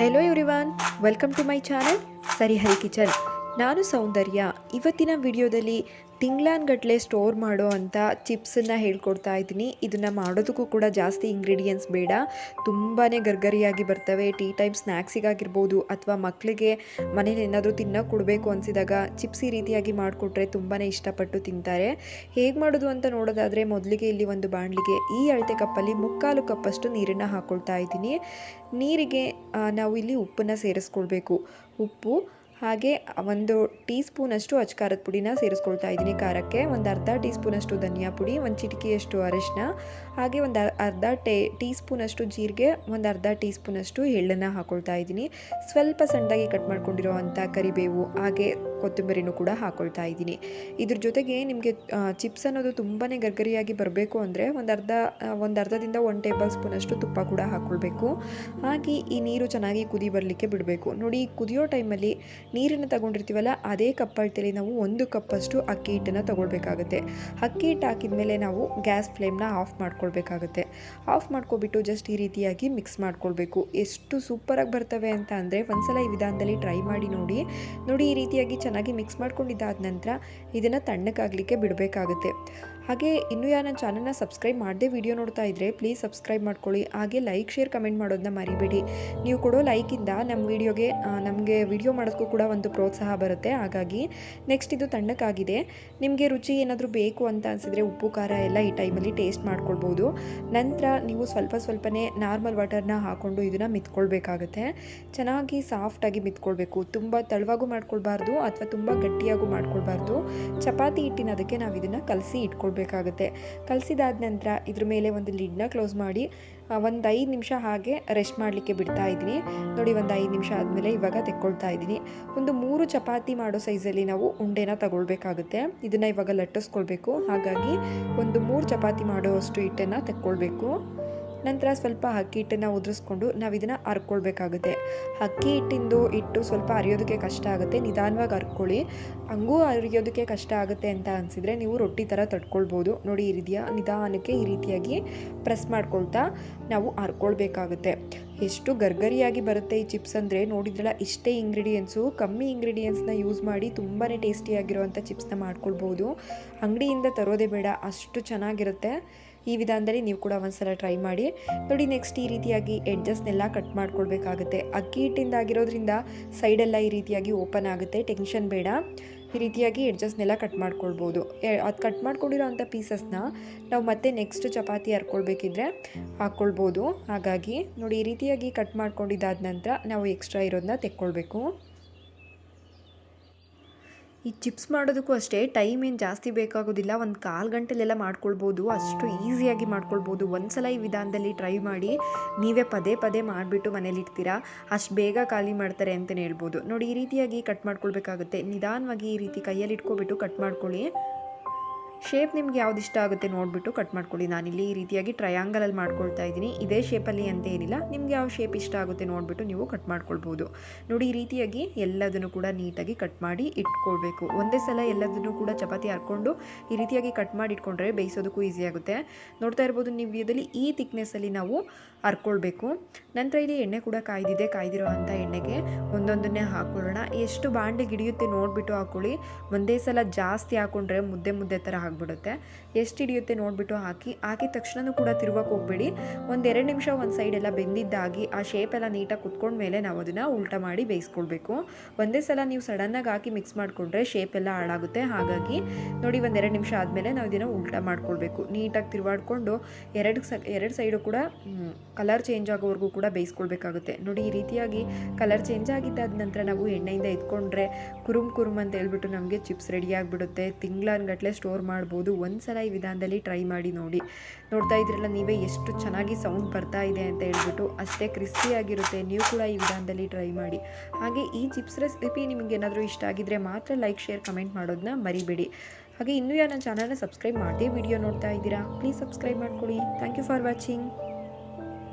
Hello everyone welcome to my channel Sarihari kitchen ನಾನು ಸೌಂದರ್ಯ. ಇವತ್ತಿನ ವಿಡಿಯೋದಲ್ಲಿ ತಿಂಗ್ಳಾನ್ಗಟ್ಲೆ ಸ್ಟೋರ್ ಮಾಡೋ ಅಂಥ ಚಿಪ್ಸನ್ನು ಹೇಳ್ಕೊಡ್ತಾ ಇದ್ದೀನಿ. ಇದನ್ನು ಮಾಡೋದಕ್ಕೂ ಕೂಡ ಜಾಸ್ತಿ ಇಂಗ್ರೀಡಿಯೆಂಟ್ಸ್ ಬೇಡ. ತುಂಬಾ ಗರ್ಗರಿಯಾಗಿ ಬರ್ತವೆ. ಟೀ ಟೈಮ್ ಸ್ನ್ಯಾಕ್ಸಿಗಾಗಿರ್ಬೋದು ಅಥವಾ ಮಕ್ಕಳಿಗೆ ಮನೇಲಿ ಏನಾದರೂ ತಿನ್ನೋಕೆ ಕೊಡಬೇಕು ಅನಿಸಿದಾಗ ಚಿಪ್ಸ್ ರೀತಿಯಾಗಿ ಮಾಡಿಕೊಟ್ರೆ ತುಂಬಾ ಇಷ್ಟಪಟ್ಟು ತಿಂತಾರೆ. ಹೇಗೆ ಮಾಡೋದು ಅಂತ ನೋಡೋದಾದರೆ ಮೊದಲಿಗೆ ಇಲ್ಲಿ ಒಂದು ಬಾಣಲಿಗೆ ಈ ಅಳತೆ ಕಪ್ಪಲ್ಲಿ ಮುಕ್ಕಾಲು ಕಪ್ಪಷ್ಟು ನೀರನ್ನು ಹಾಕ್ಕೊಳ್ತಾ ಇದ್ದೀನಿ. ನೀರಿಗೆ ನಾವು ಇಲ್ಲಿ ಉಪ್ಪನ್ನು ಸೇರಿಸ್ಕೊಳ್ಬೇಕು. ಉಪ್ಪು ಹಾಗೆ ಒಂದು ಟೀ ಸ್ಪೂನಷ್ಟು ಅಚ್ಕಾರದ ಪುಡಿನ ಸೇರಿಸ್ಕೊಳ್ತಾ ಇದ್ದೀನಿ ಖಾರಕ್ಕೆ. ಒಂದು ಅರ್ಧ ಟೀ ಸ್ಪೂನಷ್ಟು ಧನಿಯಾ ಪುಡಿ, ಒಂದು ಚಿಟಿಕೆಯಷ್ಟು ಅರಿಶಿನ ಹಾಗೆ ಒಂದು ಅರ್ಧ ಟೇ ಟೀ ಸ್ಪೂನಷ್ಟು ಜೀರಿಗೆ, ಒಂದು ಅರ್ಧ ಟೀ ಸ್ಪೂನಷ್ಟು ಎಳ್ಳನ್ನು ಹಾಕ್ಕೊಳ್ತಾ ಇದ್ದೀನಿ. ಸ್ವಲ್ಪ ಸಣ್ಣದಾಗಿ ಕಟ್ ಮಾಡ್ಕೊಂಡಿರೋ ಕರಿಬೇವು, ಹಾಗೆ ಕೊತ್ತಂಬರಿನೂ ಕೂಡ ಹಾಕ್ಕೊಳ್ತಾ ಇದ್ದೀನಿ. ಇದ್ರ ಜೊತೆಗೆ ನಿಮಗೆ ಚಿಪ್ಸ್ ಅನ್ನೋದು ತುಂಬಾ ಗರ್ಗರಿಯಾಗಿ ಬರಬೇಕು ಅಂದರೆ ಒಂದು ಅರ್ಧ ಒಂದು ಅರ್ಧದಿಂದ ಒನ್ ಟೇಬಲ್ ಸ್ಪೂನಷ್ಟು ತುಪ್ಪ ಕೂಡ ಹಾಕ್ಕೊಳ್ಬೇಕು ಹಾಗೆ ಈ ನೀರು ಚೆನ್ನಾಗಿ ಕುದಿ ಬರಲಿಕ್ಕೆ ಬಿಡಬೇಕು. ನೋಡಿ, ಕುದಿಯೋ ಟೈಮಲ್ಲಿ ನೀರನ್ನು ತಗೊಂಡಿರ್ತೀವಲ್ಲ, ಅದೇ ಕಪ್ಪಳ್ತಲ್ಲಿ ನಾವು ಒಂದು ಕಪ್ಪಷ್ಟು ಅಕ್ಕಿ ಹಿಟ್ಟನ್ನು ತಗೊಳ್ಬೇಕಾಗುತ್ತೆ. ಅಕ್ಕಿ ಹಿಟ್ಟು ಹಾಕಿದ ಮೇಲೆ ನಾವು ಗ್ಯಾಸ್ ಫ್ಲೇಮ್ನ ಆಫ್ ಮಾಡ್ಕೊಳ್ಬೇಕಾಗುತ್ತೆ. ಆಫ್ ಮಾಡ್ಕೊಬಿಟ್ಟು ಜಸ್ಟ್ ಈ ರೀತಿಯಾಗಿ ಮಿಕ್ಸ್ ಮಾಡ್ಕೊಳ್ಬೇಕು. ಎಷ್ಟು ಸೂಪರಾಗಿ ಬರ್ತವೆ ಅಂತ ಅಂದರೆ ಒಂದ್ಸಲ ಈ ವಿಧಾನದಲ್ಲಿ ಟ್ರೈ ಮಾಡಿ ನೋಡಿ. ನೋಡಿ ಈ ರೀತಿಯಾಗಿ ಚೆನ್ನಾಗಿ ಮಿಕ್ಸ್ ಮಾಡ್ಕೊಂಡಿದ್ದಾದ ನಂತರ ಇದನ್ನು ತಣ್ಣಕ್ಕಾಗಲಿಕ್ಕೆ ಬಿಡಬೇಕಾಗುತ್ತೆ. ಹಾಗೆ ಇನ್ನೂ ಯಾರು ನನ್ನ ಚಾನಲ್ನ ಸಬ್ಸ್ಕ್ರೈಬ್ ಮಾಡದೆ ವಿಡಿಯೋ ನೋಡ್ತಾ ಇದ್ದರೆ ಪ್ಲೀಸ್ ಸಬ್ಸ್ಕ್ರೈಬ್ ಮಾಡ್ಕೊಳ್ಳಿ. ಹಾಗೆ ಲೈಕ್ ಶೇರ್ ಕಮೆಂಟ್ ಮಾಡೋದನ್ನ ಮರಿಬೇಡಿ. ನೀವು ಕೊಡೋ ಲೈಕಿಂದ ನಮ್ಮ ವಿಡಿಯೋಗೆ ನಮಗೆ ವಿಡಿಯೋ ಮಾಡೋದಕ್ಕೂ ಕೂಡ ಒಂದು ಪ್ರೋತ್ಸಾಹ ಬರುತ್ತೆ. ಹಾಗಾಗಿ ನೆಕ್ಸ್ಟ್ ಇದು ತಣ್ಣಕ್ಕಾಗಿದೆ. ನಿಮಗೆ ರುಚಿ ಏನಾದರೂ ಬೇಕು ಅಂತ ಅನಿಸಿದ್ರೆ ಉಪ್ಪು, ಖಾರ ಎಲ್ಲ ಈ ಟೈಮಲ್ಲಿ ಟೇಸ್ಟ್ ಮಾಡ್ಕೊಳ್ಬೋದು. ನಂತರ ನೀವು ಸ್ವಲ್ಪ ಸ್ವಲ್ಪನೇ ನಾರ್ಮಲ್ ವಾಟರ್ನ ಹಾಕ್ಕೊಂಡು ಇದನ್ನು ಮಿತ್ಕೊಳ್ಬೇಕಾಗತ್ತೆ. ಚೆನ್ನಾಗಿ ಸಾಫ್ಟಾಗಿ ಮಿತ್ಕೊಳ್ಬೇಕು. ತುಂಬ ತಳವಾಗೂ ಮಾಡ್ಕೊಳ್ಬಾರ್ದು ಅಥವಾ ತುಂಬ ಗಟ್ಟಿಯಾಗೂ ಮಾಡ್ಕೊಳ್ಬಾರ್ದು. ಚಪಾತಿ ಹಿಟ್ಟಿನ ಅದಕ್ಕೆ ನಾವು ಇದನ್ನು ಕಲಸಿ ಇಟ್ಕೊಳ್ಬೇಕಾಗುತ್ತೆ ಕಲಸಿದಾದ ನಂತರ ಇದ್ರ ಮೇಲೆ ಒಂದು ಲಿಡ್ನ ಕ್ಲೋಸ್ ಮಾಡಿ ಒಂದು ಐದು ನಿಮಿಷ ಹಾಗೆ ರೆಸ್ಟ್ ಮಾಡಲಿಕ್ಕೆ ಬಿಡ್ತಾ ಇದ್ದೀನಿ. ನೋಡಿ, ಒಂದು ಐದು ನಿಮಿಷ ಆದಮೇಲೆ ಇವಾಗ ತೆಕ್ಕೊಳ್ತಾ ಇದ್ದೀನಿ. ಒಂದು ಮೂರು ಚಪಾತಿ ಮಾಡೋ ಸೈಜಲ್ಲಿ ನಾವು ಉಂಡೆನ ತಗೊಳ್ಬೇಕಾಗುತ್ತೆ. ಇದನ್ನು ಇವಾಗ ಲಟ್ಟಿಸ್ಕೊಳ್ಬೇಕು. ಹಾಗಾಗಿ ಒಂದು ಮೂರು ಚಪಾತಿ ಮಾಡೋ ಅಷ್ಟು ಹಿಟ್ಟನ್ನು ತೆಕ್ಕೊಳ್ಬೇಕು. ನಂತರ ಸ್ವಲ್ಪ ಅಕ್ಕಿ ಹಿಟ್ಟನ್ನು ಉದುರಿಸ್ಕೊಂಡು ನಾವು ಇದನ್ನು ಹರ್ಕೊಳ್ಬೇಕಾಗುತ್ತೆ ಅಕ್ಕಿ ಹಿಟ್ಟಿಂದು ಹಿಟ್ಟು ಸ್ವಲ್ಪ ಅರಿಯೋದಕ್ಕೆ ಕಷ್ಟ ಆಗುತ್ತೆ. ನಿಧಾನವಾಗಿ ಹರ್ಕೊಳ್ಳಿ ಹಂಗೂ ಅರಿಯೋದಕ್ಕೆ ಕಷ್ಟ ಆಗುತ್ತೆ ಅಂತ ಅನಿಸಿದರೆ ನೀವು ರೊಟ್ಟಿ ಥರ ತಡ್ಕೊಳ್ಬೋದು ನೋಡಿ ಈ ರೀತಿಯ ನಿಧಾನಕ್ಕೆ ಈ ರೀತಿಯಾಗಿ ಪ್ರೆಸ್ ಮಾಡ್ಕೊಳ್ತಾ ನಾವು ಹರ್ಕೊಳ್ಬೇಕಾಗುತ್ತೆ ಎಷ್ಟು ಗರ್ಗರಿಯಾಗಿ ಬರುತ್ತೆ ಈ ಚಿಪ್ಸ್ ಅಂದರೆ? ನೋಡಿದ್ರಲ್ಲ, ಇಷ್ಟೇ ಇಂಗ್ರೀಡಿಯೆಂಟ್ಸು ಕಮ್ಮಿ ಇಂಗ್ರೀಡಿಯೆಂಟ್ಸ್ನ ಯೂಸ್ ಮಾಡಿ ತುಂಬಾ ಟೇಸ್ಟಿಯಾಗಿರುವಂಥ ಚಿಪ್ಸ್ನ ಮಾಡ್ಕೊಳ್ಬೋದು. ಅಂಗಡಿಯಿಂದ ತರೋದೇ ಬೇಡ, ಅಷ್ಟು ಚೆನ್ನಾಗಿರುತ್ತೆ. ಈ ವಿಧಾನದಲ್ಲಿ ನೀವು ಕೂಡ ಒಂದ್ಸಲ ಟ್ರೈ ಮಾಡಿ. ನೋಡಿ ನೆಕ್ಸ್ಟ್ ಈ ರೀತಿಯಾಗಿ ಎಡ್ಜಸ್ನೆಲ್ಲ ಕಟ್ ಮಾಡ್ಕೊಳ್ಬೇಕಾಗುತ್ತೆ. ಅಕ್ಕಿ ಹಿಟ್ಟಿಂದ ಆಗಿರೋದ್ರಿಂದ ಸೈಡೆಲ್ಲ ಈ ರೀತಿಯಾಗಿ ಓಪನ್ ಆಗುತ್ತೆ ಟೆನ್ಷನ್ ಬೇಡ. ಈ ರೀತಿಯಾಗಿ ಎಡ್ಜಸ್ನೆಲ್ಲ ಕಟ್ ಮಾಡ್ಕೊಳ್ಬೋದು. ಅದು ಕಟ್ ಮಾಡ್ಕೊಂಡಿರೋ ಅಂಥ ಪೀಸಸ್ನ ನಾವು ಮತ್ತೆ ನೆಕ್ಸ್ಟ್ ಚಪಾತಿ ಹರ್ಕೊಳ್ಬೇಕಿದ್ರೆ ಹಾಕ್ಕೊಳ್ಬೋದು. ಹಾಗಾಗಿ ನೋಡಿ ಈ ರೀತಿಯಾಗಿ ಕಟ್ ಮಾಡ್ಕೊಂಡಿದ್ದಾದ ನಂತರ ನಾವು ಎಕ್ಸ್ಟ್ರಾ ಇರೋದನ್ನ ತೆಕ್ಕೊಳ್ಬೇಕು. ಈ ಚಿಪ್ಸ್ ಮಾಡೋದಕ್ಕೂ ಅಷ್ಟೇ ಟೈಮ್ ಏನು ಜಾಸ್ತಿ ಬೇಕಾಗೋದಿಲ್ಲ, ಒಂದು ಕಾಲು ಗಂಟೆಲೆಲ್ಲ ಮಾಡ್ಕೊಳ್ಬೋದು, ಅಷ್ಟು ಈಸಿಯಾಗಿ ಮಾಡ್ಕೊಳ್ಬೋದು. ಒಂದ್ಸಲ ಈ ವಿಧಾನದಲ್ಲಿ ಟ್ರೈ ಮಾಡಿ ನೀವೇ ಪದೇ ಪದೇ ಮಾಡಿಬಿಟ್ಟು ಮನೇಲಿ ಇಡ್ತೀರಾ? ಅಷ್ಟು ಬೇಗ ಖಾಲಿ ಮಾಡ್ತಾರೆ ಅಂತಲೇ ಹೇಳ್ಬೋದು. ನೋಡಿ, ಈ ರೀತಿಯಾಗಿ ಕಟ್ ಮಾಡ್ಕೊಳ್ಬೇಕಾಗುತ್ತೆ. ನಿಧಾನವಾಗಿ ಈ ರೀತಿ ಕೈಯಲ್ಲಿ ಇಟ್ಕೊಬಿಟ್ಟು ಕಟ್ ಮಾಡ್ಕೊಳ್ಳಿ. ಶೇಪ್ ನಿಮ್ಗೆ ಯಾವ್ದು ಇಷ್ಟ ಆಗುತ್ತೆ ನೋಡ್ಬಿಟ್ಟು ಕಟ್ ಮಾಡ್ಕೊಳ್ಳಿ. ನಾನಿಲ್ಲಿ ಈ ರೀತಿಯಾಗಿ ಟ್ರಯಾಂಗಲ್ ಅಲ್ಲಿ ಮಾಡ್ಕೊಳ್ತಾ ಇದ್ದೀನಿ. ಇದೇ ಶೇಪಲ್ಲಿ ಅಂತ ಏನಿಲ್ಲ. ನಿಮ್ಗೆ ಯಾವ ಶೇಪ್ ಇಷ್ಟ ಆಗುತ್ತೆ ನೋಡಿಬಿಟ್ಟು ನೀವು ಕಟ್ ಮಾಡ್ಕೊಳ್ಬಹುದು. ನೋಡಿ, ಈ ರೀತಿಯಾಗಿ ಎಲ್ಲದನ್ನು ಕೂಡ ನೀಟಾಗಿ ಕಟ್ ಮಾಡಿ ಇಟ್ಕೊಳ್ಬೇಕು. ಒಂದೇ ಸಲ ಎಲ್ಲದನ್ನು ಕೂಡ ಚಪಾತಿ ಹರ್ಕೊಂಡು ಈ ರೀತಿಯಾಗಿ ಕಟ್ ಮಾಡಿ ಇಟ್ಕೊಂಡ್ರೆ ಬೇಯಿಸೋದಕ್ಕೂ ಈಸಿ ಆಗುತ್ತೆ. ನೋಡ್ತಾ ಇರ್ಬೋದು, ನೀವು ಇದರಲ್ಲಿ ಈ ತಿಕ್ನೆಸ್ಸಲ್ಲಿ ನಾವು ಹರ್ಕೊಳ್ಬೇಕು. ನಂತರ ಇಲ್ಲಿ ಎಣ್ಣೆ ಕೂಡ ಕಾಯ್ದಿದೆ. ಕಾಯ್ದಿರೋ ಅಂಥ ಎಣ್ಣೆಗೆ ಒಂದೊಂದನ್ನೇ ಹಾಕೊಳ್ಳೋಣ. ಎಷ್ಟು ಬಾಂಡೆಗೆ ಹಿಡಿಯುತ್ತೆ ನೋಡಿಬಿಟ್ಟು ಹಾಕ್ಕೊಳ್ಳಿ ಒಂದೇ ಸಲ ಜಾಸ್ತಿ ಹಾಕ್ಕೊಂಡ್ರೆ ಮುದ್ದೆ ಮುದ್ದೆ ಥರ ಆಗಿಬಿಡುತ್ತೆ. ಎಷ್ಟು ಹಿಡಿಯುತ್ತೆ ನೋಡಿಬಿಟ್ಟು ಹಾಕಿ, ಹಾಕಿದ ತಕ್ಷಣನೂ ಕೂಡ ತಿರುಗಕ್ಕೆ ಹೋಗಬೇಡಿ. ಒಂದೆರಡು ನಿಮಿಷ ಒಂದು ಸೈಡ್ ಎಲ್ಲ ಬೆಂದಿದ್ದಾಗಿ ಆ ಶೇಪ್ ಎಲ್ಲ ನೀಟಾಗಿ ಕುತ್ಕೊಂಡ್ಮೇಲೆ ನಾವು ಅದನ್ನು ಉಲ್ಟ ಮಾಡಿ ಬೇಯಿಸ್ಕೊಳ್ಬೇಕು. ಒಂದೇ ಸಲ ನೀವು ಸಡನ್ನಾಗಿ ಹಾಕಿ ಮಿಕ್ಸ್ ಮಾಡಿಕೊಂಡ್ರೆ ಶೇಪ್ ಎಲ್ಲ ಹಾಳಾಗುತ್ತೆ. ಹಾಗಾಗಿ ನೋಡಿ ಒಂದೆರಡು ನಿಮಿಷ ಆದಮೇಲೆ ನಾವು ಇದನ್ನು ಉಲ್ಟ ಮಾಡ್ಕೊಳ್ಬೇಕು. ನೀಟಾಗಿ ತಿರುವಾಡ್ಕೊಂಡು ಎರಡು ಸ, ಎರಡು ಸೈಡು ಕೂಡ ಕಲರ್ ಚೇಂಜ್ ಆಗೋವರೆಗೂ ಕೂಡ ಬೇಯಿಸ್ಕೊಳ್ಬೇಕಾಗುತ್ತೆ. ನೋಡಿ ಈ ರೀತಿಯಾಗಿ ಕಲರ್ ಚೇಂಜ್ ಆಗಿದ್ದಾದ ನಂತರ ನಾವು ಎಣ್ಣೆಯಿಂದ ಎತ್ಕೊಂಡ್ರೆ ಕುರುಮ್ ಕುರುಮ್ ಅಂತ ಹೇಳ್ಬಿಟ್ಟು ನಮಗೆ ಚಿಪ್ಸ್ ರೆಡಿ ಆಗಿಬಿಡುತ್ತೆ. ತಿಂಗಳನ್ಗಟ್ಲೆ ಸ್ಟೋರ್ ಮಾಡ್ಬೋದು. ಒಂದು ಸಲ ಈ ವಿಧಾನದಲ್ಲಿ ಟ್ರೈ ಮಾಡಿ ನೋಡಿ. ನೋಡ್ತಾ ಇದ್ರಲ್ಲ ನೀವೇ ಎಷ್ಟು ಚೆನ್ನಾಗಿ ಸೌಂಡ್ ಬರ್ತಾ ಇದೆ ಅಂತ ಹೇಳ್ಬಿಟ್ಟು ಅಷ್ಟೇ ಕ್ರಿಸ್ಪಿಯಾಗಿರುತ್ತೆ ನೀವು ಕೂಡ ಈ ವಿಧಾನದಲ್ಲಿ ಟ್ರೈ ಮಾಡಿ. ಹಾಗೆ ಈ ಚಿಪ್ಸ್ ರೆಸಿಪಿ ನಿಮಗೆ ಏನಾದರೂ ಇಷ್ಟ ಆಗಿದ್ರೆ ಮಾತ್ರ ಲೈಕ್ ಶೇರ್ ಕಮೆಂಟ್ ಮಾಡೋದನ್ನ ಮರಿಬೇಡಿ. ಹಾಗೆ ಇನ್ನೂ ಯಾರು ನನ್ನ ಚಾನಲ್ನ ಸಬ್ಸ್ಕ್ರೈಬ್ ಮಾಡದೆ ವಿಡಿಯೋ ನೋಡ್ತಾ ಇದ್ದೀರಾ ಪ್ಲೀಸ್ ಸಬ್ಸ್ಕ್ರೈಬ್ ಮಾಡ್ಕೊಳ್ಳಿ. Thank you for watching